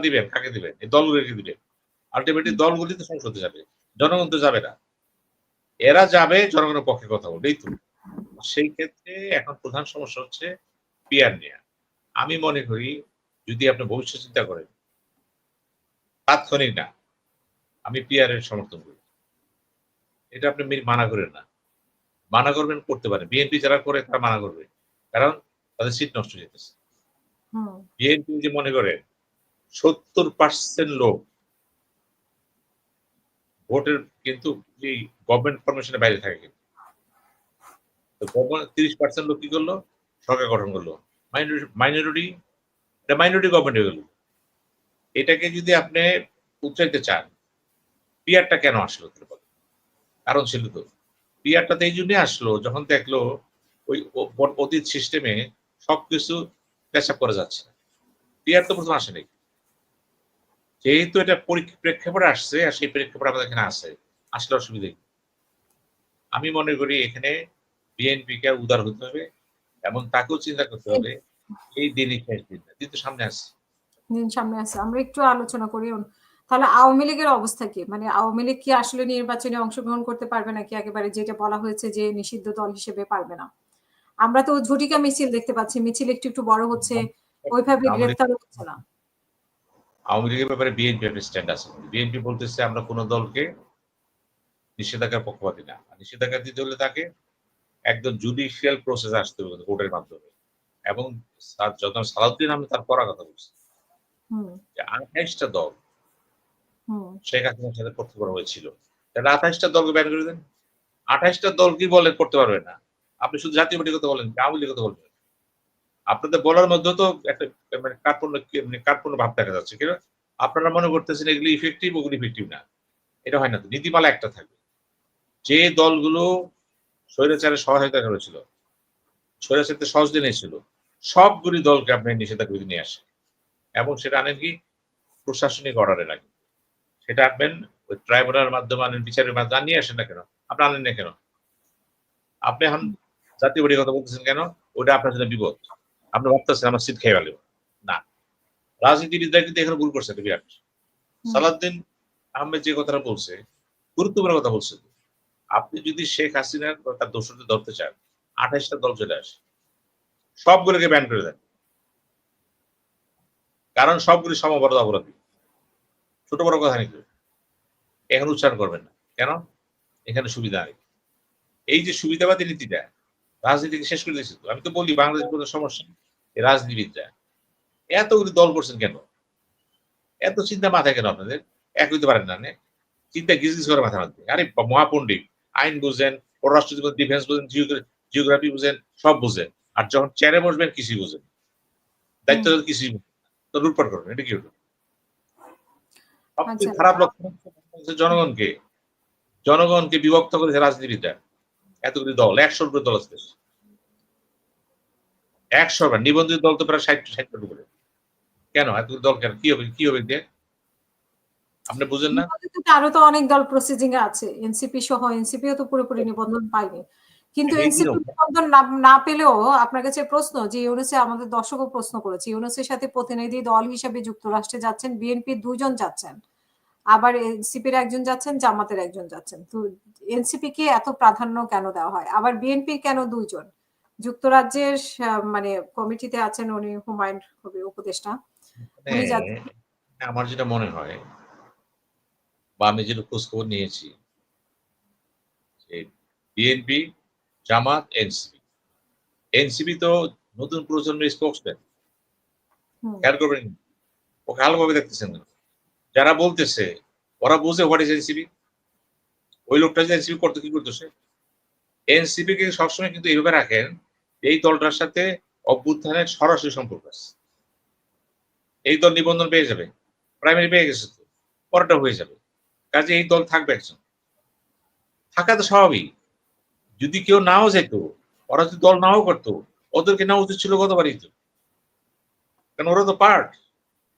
দিবেন কাকে দিবেন? এই দলগুলোকে দিবেন। আলটিমেটলি দলগুলি তো সংসদে যাবে জনগণ তো যাবে না। এরা যাবে জনগণের পক্ষে কথা বলবে এই তো। সেই ক্ষেত্রে এখন প্রধান সমস্যা হচ্ছে পিয়ার নেয়া। আমি মনে করি যদি আপনি ভবিষ্যৎ চিন্তা করেন তাৎক্ষণিক না আমি পিয়ারের সমর্থন করি। এটা আপনি মানা করেন না। মানা করবেন করতে পারেন। বিএনপি যারা করে তারা মানা করবে। কারণ তাদের সিট নষ্ট হয়ে যেতেছে। বিএনপি যে মনে করে সত্তর পার্সেন্ট লোক ভোটের কিন্তু এই গভর্নমেন্ট ফরমেশনের বাইরে থাকে কিন্তু। তিরিশ পার্সেন্ট লোক কি করল? সরকার গঠন করল। মাইনরিটি মাইনরিটি গভর্নমেন্ট হয়ে গেল। এটাকে যদি আপনি উচ্চাইতে চান পিয়ারটা কেন আসলো কারণ ছিল তো। পিয়ারটা তো এই জন্যই আসলো, যখন দেখল ওই অতীত সিস্টেমে সবকিছু পেশাব করে যাচ্ছে পিয়ার তো প্রথম আসেনি। যেহেতু এটা পরীক্ষা- প্রেক্ষাপটে আসছে আর সেই প্রেক্ষাপটে আমাদের এখানে আছে আসলে অসুবিধা? আমি মনে করি এখানে বিএনপি কে উদার হতে হবে এবং তাকেও চিন্তা করতে হবে এই দিনই শেষ দিন। দিন তো সামনে আসছে দিন সামনে আছে। আমরা একটু আলোচনা করি। তাহলে আওয়ামী লীগের অবস্থা কি? মানে আওয়ামী লীগ কি আসলে নির্বাচনে অংশগ্রহণ করতে পারবে নাকি একেবারে যেটা বলা হয়েছে যে নিষিদ্ধ দল হিসেবে পারবে না? আমরা তো ঝুটিকা মিছিল দেখতে পাচ্ছি। মিছিল একটু একটু বড় হচ্ছে। ওইভাবে গ্রেফতার হচ্ছে না। আওয়ামী লীগের ব্যাপারে বিএনপি একটা স্ট্যান্ড আছে। বিএনপি বলতেছে আমরা কোনো দলকে নিষেধাজ্ঞার পক্ষপাতি না। নিষেধাজ্ঞা দিতে হলে তাকে একদম জুডিশিয়াল প্রসেস আসতে হবে কোর্টের মাধ্যমে। এবং যখন সালাউদ্দিন আমি তার পড়া কথা বলছি। আঠাইশটা দল শেখ হাসিনার সাথে করতে করা হয়েছিল তাহলে আঠাইশটা দলকে ব্যান করে দেন। আঠাইশটা দল কি বলেন করতে পারবে না? আপনি শুধু জাতীয় পার্টির কথা বলেন আওয়ামী লীগের কথা বলবেন আপনাদের বলার মধ্যে তো একটা মানে কার্পণ্য মানে কার্পণ্য ভাব দেখা যাচ্ছে। কেন? আপনারা মনে করতেছেন এগুলি ইফেক্টিভ ওগুলি ইফেক্টিভ না। এটা হয় না তো। নীতিমালা একটা থাকবে। যে দলগুলো স্বৈরাচারের সহায়তা করেছিল স্বৈরাচারতে দিন এসেছিল সবগুলি দলকে আপনি নিষেধাজ্ঞা নিয়ে আসেন। এবং সেটা আনেন কি? প্রশাসনিক অর্ডারে লাগে। সেটা আনবেন, ওই ট্রাইব্যুনালের মাধ্যমে আনেন, বিচারের মাধ্যমে নিয়ে আসেন না কেন? আপনি আনেন না কেন? আপনি এখন জাতীয় কথা বলতেছেন কেন? ওটা আপনার জন্য বিপদ। আপনি ভাবতেছেন আমার সিট খেয়ে গেল না। রাজনীতিবিদরা কিন্তু এখানে ভুল করছে বিরাট। সালাউদ্দিন আহমেদ যে কথাটা বলছে গুরুত্বপূর্ণ কথা বলছে। আপনি যদি শেখ হাসিনার তার দোষরদের ধরতে চান আঠাইশটা দল চলে আসে। সবগুলোকে ব্যান করে দেন। কারণ সবগুলি সমবরদ অপরাধী। ছোট বড় কথা নাকি? এখন উচ্চারণ করবেন না। কেন? এখানে সুবিধা নেই। এই যে সুবিধাবাদী নীতিটা রাজনীতিকে শেষ করে দিয়েছে তো। আমি তো বলি বাংলাদেশ কোনো সমস্যা রাজনীতিবিদরা। এতগুলি দল করছেন কেন? এত চিন্তা মাথায় কেন আপনাদের? এক হইতে পারেন না চিন্তা গিজ গিজ করে মাথা মারতে। আরে মহাপণ্ডিত আইন বুঝেন পররাষ্ট্র ডিফেন্স বুঝেন জিওগ্রাফি বুঝেন সব বুঝেন। আর যখন চেয়ারে বসবেন কিছুই বুঝেন দায়িত্ব কিছুই। তো লুটপাট করবেন এটা কি হলো? সবচেয়ে আচ্ছা। খারাপ লক্ষণ হচ্ছে জনগণকে জনগণকে বিভক্ত করেছে রাজনীতিটা এতগুলি দল একশোর উপরে দল আছে। একশো বার নিবন্ধিত দল তো প্রায় ষাট ষাট করে কেন? এতগুলি দল কেন? কি হবে কি হবে দিয়ে আপনি বুঝেন না? আরও তো অনেক দল প্রসেসিং এ আছে এনসিপি সহ এনসিপিও তো পুরোপুরি নিবন্ধন পায়নি। কিন্তু এনসিপি নিবন্ধন না পেলেও আপনার কাছে প্রশ্ন যে ইউনুসে আমাদের দর্শকও প্রশ্ন করেছে। ইউনুসের সাথে প্রতিনিধি দল হিসেবে যুক্তরাষ্ট্রে যাচ্ছেন বিএনপি দুজন যাচ্ছেন। আবার এনসিপির একজন যাচ্ছেন জামাতের একজন যাচ্ছেন। তো এনসিপি কে এত প্রাধান্য কেন দেওয়া হয়? আবার বিএনপি কেন দুইজন? যুক্তরাজ্যের মানে কমিটিতে আছেন উনি হুমায়ুন কবির উপদেষ্টা। মানে যাচ্ছেন। আমার যেটা মনে হয় বা আমি যেটা খোঁজ খবর নিয়েছি যে বিএনপি জামাত এনসিপি এনসিপি তো নতুন প্রজন্মের স্পোক্সম্যান খেয়াল করবেন ওকে ভালোভাবে দেখতেছেন না। যারা বলতেছে ওরা বুঝে হোয়াট ইজ এনসিপি ওই লোকটা যে এনসিপি করতে কি করতেছে এনসিপি কে সবসময় কিন্তু এইভাবে রাখেন এই দলটার সাথে অভ্যুত্থানের সরাসরি সম্পর্ক আছে। এই দল নিবন্ধন পেয়ে যাবে প্রাইমারি পেয়ে গেছে তো পরেরটা হয়ে যাবে। কাজে এই দল থাকবে একজন। থাকা তো স্বাভাবিক। যদি কেউ নাও যেত ওরা যদি দল নাও করতো ওদেরকে নেওয়া উচিত ছিল গতবারই তো। কারণ ওরা তো পার্ট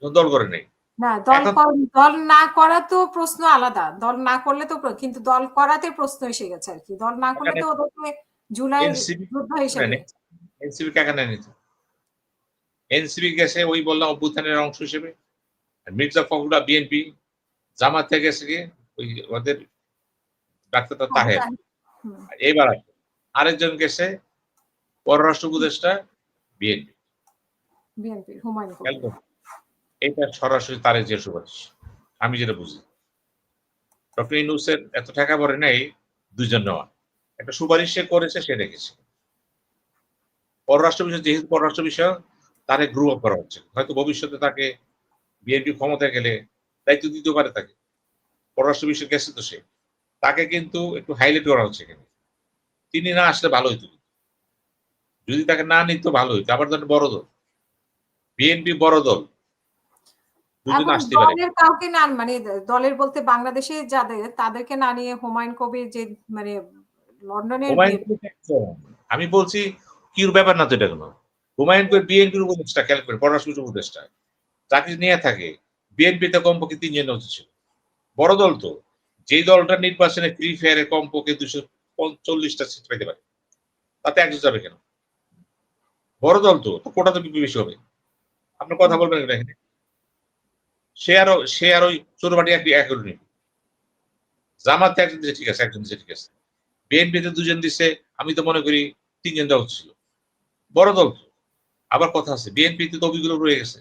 দল করে নেই। না দল দল না করা তো প্রশ্ন আলাদা। দল না করলে তো কিন্তু দল করাতে প্রশ্ন এসে গেছে আর কি। দল না করলে তো ওদেরকে জুলাই যোদ্ধা হিসেবে। এনসিপি কাকে নেয় নিত এনসিপি গেছে ওই বললাম অভ্যুত্থানের অংশ হিসেবে। মির্জা ফখরুল্লাহ বিএনপি জামাত গেছে গিয়ে ওই ওদের ডাক্তার তাহের। হুম, এবার আরেকজন গেছে পররাষ্ট্র উপদেষ্টা বিএনপি। এটা সরাসরি তারেক যে সুপারিশ। আমি যেটা বুঝি। ডক্টর ইনুসের এত টাকা পড়ে নাই দুইজন নেওয়া। একটা সুপারিশ সে করেছে সে রেখেছে। পররাষ্ট্র বিষয় যেহেতু পররাষ্ট্র বিষয় তারে গ্রু আপ করা হচ্ছে। হয়তো ভবিষ্যতে তাকে বিএনপি ক্ষমতায় গেলে দায়িত্ব দিতে পারে তাকে। পররাষ্ট্র বিষয় গেছে তো সে। তাকে কিন্তু একটু হাইলাইট করা হচ্ছে এখানে। তিনি না আসলে ভালো হইতো। যদি তাকে না নিত ভালো হইতো। আবার ধরেন বড় দল। বিএনপি বড় দল। আসতে পারে। দলের কাউকে না মানে দলের বলতে বাংলাদেশে যাদের তাদেরকে না নিয়ে হুমায়ুন কবির যে মানে লন্ডনের। আমি বলছি কির ব্যাপার না তো এটা কোনো? হুমায়ুন কবির বিএনপির উপদেষ্টা খেয়াল করে পররাষ্ট্র উপদেষ্টা। চাকরি নিয়ে থাকে বিএনপিতে কমপক্ষে তিনজন ছিল। বড় দল তো। যেই দলটা নির্বাচনে ফ্রি ফায়ারে কমপক্ষে দুশো পঞ্চল্লিশটা সিট পেতে পারে। তাতে একজন যাবে কেন? বড় দল তো কোটা তো বেশি হবে। আপনার কথা বলবেন কেন এখানে? সে আরও সে আর ওই একটি এক করে নিবে জামাতে একজন দিছে ঠিক আছে একজন দিছে ঠিক আছে। বিএনপিতে দুজন দিচ্ছে আমি তো মনে করি তিনজন দেওয়া ছিল। বড় দল আবার কথা আছে বিএনপিতে তো অভিজ্ঞতা রয়ে গেছে।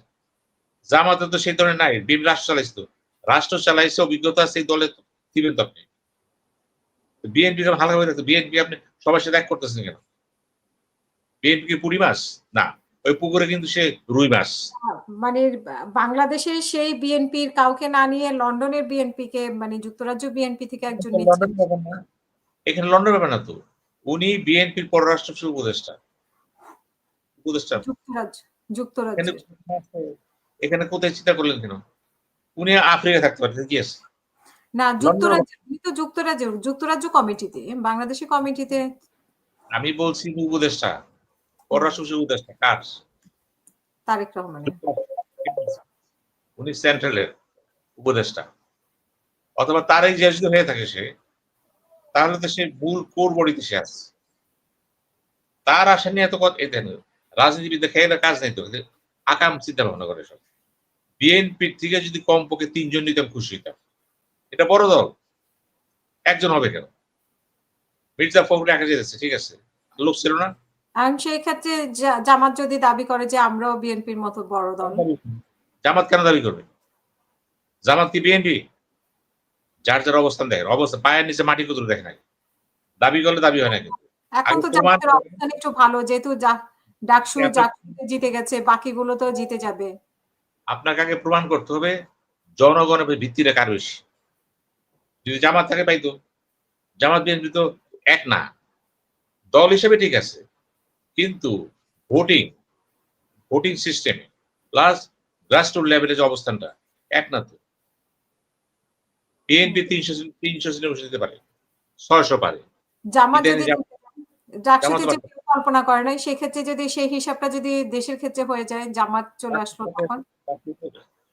জামাতে তো সেই ধরনের নাই বিএনপি রাষ্ট্র চালাইছে তো। রাষ্ট্র চালাইছে অভিজ্ঞতা সেই দলে দিবেন তো আপনি। বিএনপি যখন হালকা হয়ে থাকতো বিএনপি আপনি সবার সাথে এক করতেছেন কেন? বিএনপি কি পুরি মাছ? না ওই পুকুরে কিন্তু সে রুই মাছ। মানে বা- বাংলাদেশের সেই বিএনপির কাউকে না নিয়ে লন্ডনের বিএনপি কে মানে যুক্তরাজ্য বিএনপি থেকে একজন এখানে লন্ডন ব্যাপার না তো। উনি বিএনপির পররাষ্ট্র উপদেষ্টা। উপদেষ্টা। এখানে কোথায় চিন্তা করলেন কেন? উনি আফ্রিকা থাকতে পারেন কি আছে? না যুক্তরাজ্য উনি তো যুক্তরাজ্য যুক্তরাজ্য কমিটিতে বাংলাদেশি কমিটিতে। আমি বলছি উপদেষ্টা পররাষ্ট্র উপদেষ্টা কার? তারেক রহমানের। উনি সেন্ট্রালের উপদেষ্টা। অথবা তারই যে হয়ে থাকে সে তাহলে তো সে মূল কোর বডিতে সে আছে। তার আশা নিয়ে এত কথা এতে রাজনীতিবিদদের খেয়ে কাজ নেই তো। আকাম চিন্তা ভাবনা করে সব। বিএনপির থেকে যদি কমপক্ষে তিনজন নিতাম খুশি হইতাম। এটা বড় দল। একজন হবে কেন? মির্জা ফখরুল একা যেতেছে ঠিক আছে। লোক ছিল না। এখন সেই ক্ষেত্রে জামাত যদি দাবি করে যে আমরাও বিএনপির মতো বড় দল। জামাত কেন দাবি করবে? জামাত কি বিএনপি যার যার অবস্থান দেখেন অবস্থা পায়ের নিচে মাটি কুতুর দেখে নাই। দাবি করলে দাবি হয় না কিন্তু এখন তো আগে জামাতের অবস্থান একটু ভালো যেহেতু ডাকসু জাকসুতে জিতে গেছে বাকিগুলো তো জিতে যাবে। আপনাকে আগে প্রমাণ করতে হবে জনগণের ভিত্তিটা কার বেশি? যদি জামাত থাকে পাইতো। জামাত বিএনপি তো এক না। দল হিসেবে ঠিক আছে কিন্তু ভোটিং ভোটিং সিস্টেমে প্লাস গ্রাসরুট লেভেলের যে অবস্থানটা এক না তো। বিএনপি তিনশো তিনশো বসে দিতে পারে। ছয়শো পারে। জামাত যদি ডাকসুতে যে কল্পনা করে নাই সেক্ষেত্রে যদি সেই হিসাবটা যদি দেশের ক্ষেত্রে হয়ে যায় জামাত চলে আসলো তখন?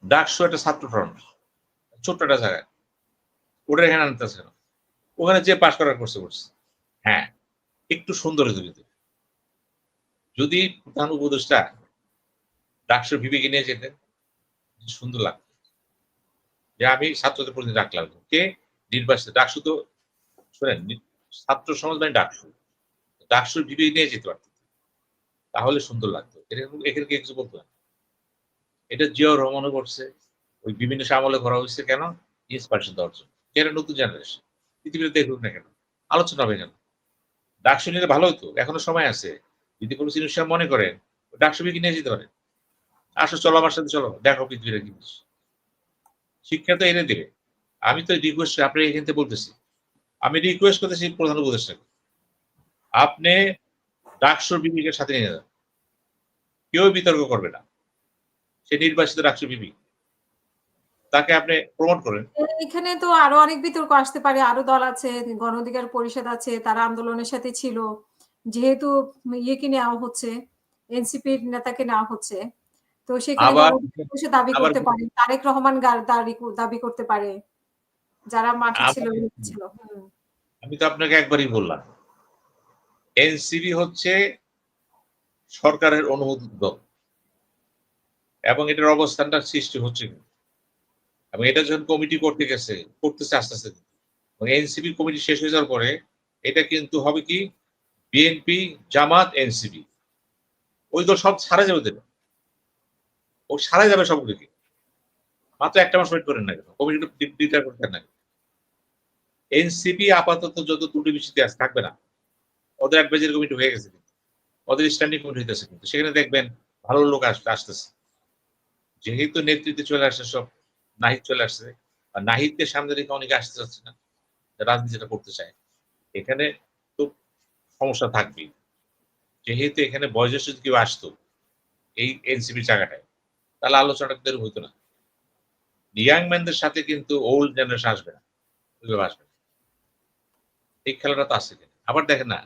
ডাকসু একটা ছাত্র ফ্রন্ট ছোট্ট একটা জায়গায়। ওটা এখানে আনতেছে না। ওখানে যে পাশ করার করছে করছে। হ্যাঁ একটু সুন্দর কিন্তু যদি প্রধান উপদেষ্টা ডাকসুর বিবেকে নিয়ে যেতেন সুন্দর লাগতো। যে আমি ছাত্রদের প্রতি ডাকলাম কে নির্বাচিত, ডাকসু তো শোনেন ছাত্র সমাজ মানে ডাকসু। ডাকসুর বিবেক নিয়ে যেতে পারত। তাহলে সুন্দর লাগতো। এটা এখানে কেউ কিছু বলতো এটা জিয়াউর রহমানও করছে। ওই বিভিন্ন সামলে করা হয়েছে কেন? ইন্সপারেশন দেওয়ার জন্য। যারা নতুন জেনারেশন পৃথিবীতে দেখুক না কেন? আলোচনা হবে কেন? ডাকসু নিলে ভালো হতো। এখনও সময় আছে। যদি কোনো জিনিস মনে করেন ডাকসু বিকে নিয়ে যেতে পারে? আসো, চলো আমার সাথে, চলো। দেখো পৃথিবীর কি শিক্ষা তো এনে দেবে। আমি তো রিকোয়েস্ট আপনি এখান থেকে বলতেছি। আমি রিকোয়েস্ট করতেছি প্রধান উপদেষ্টাকে। আপনি ডাকসুর বিবেকের সাথে নিয়ে যান। কেউ বিতর্ক করবে না। সে নির্বাচিত রাষ্ট্র বিবি। তাকে আপনি প্রমোট করেন। এখানে তো আরও অনেক বিতর্ক আসতে পারে। আরও দল আছে, গণ অধিকার পরিষদ আছে, তারা আন্দোলনের সাথে ছিল। যেহেতু ইয়েকে নেওয়া হচ্ছে, এনসিপির নেতাকে নেওয়া হচ্ছে তো সেখানে দাবি করতে পারে তারেক রহমান দাবি দাবি করতে পারে যারা মাঠে ছিল ছিল আমি তো আপনাকে একবারই বললাম এনসিবি হচ্ছে সরকারের অনুমোদিত দল এবং এটার অবস্থানটা সৃষ্টি হচ্ছে এবং এটা যখন কমিটি করতে গেছে করতেছে আস্তে আস্তে এবং এনসিপি কমিটি শেষ হয়ে যাওয়ার পরে এটা কিন্তু হবে কি বিএনপি জামাত এনসিপি ওই দল সব ছাড়া যাবে দেবে ও সারা যাবে সবগুলোকে মাত্র একটা মাস ওয়েট করেন না কেন? কমিটি ডিক্লেয়ার করতে না এনসিপি আপাতত যত ত্রুটি বিচ্ছিতি আছে, থাকবে না। ওদের অ্যাডভাইজারি কমিটি হয়ে গেছে কিন্তু। ওদের স্ট্যান্ডিং কমিটি হইতেছে কিন্তু। সেখানে দেখবেন ভালো লোক আসবে আসতেছে। যেহেতু নেতৃত্বে চলে আসছে সব, নাহিদ চলে আসছে। আর নাহিদকে সামনে রেখে অনেকে আসতে চাচ্ছে না। রাজনীতি যেটা করতে চায়। এখানে তো সমস্যা থাকবেই। যেহেতু এখানে বয়োজ্যেষ্ঠ কেউ আসতো, এই এনসিপি জায়গাটায়। তাহলে আলোচনাটা কিন্তু হইতো না ইয়াং ম্যানদের সাথে কিন্তু ওল্ড জেনারেশন আসবে না আসবে না। এই খেলাটা তো আসছে। আবার দেখেন না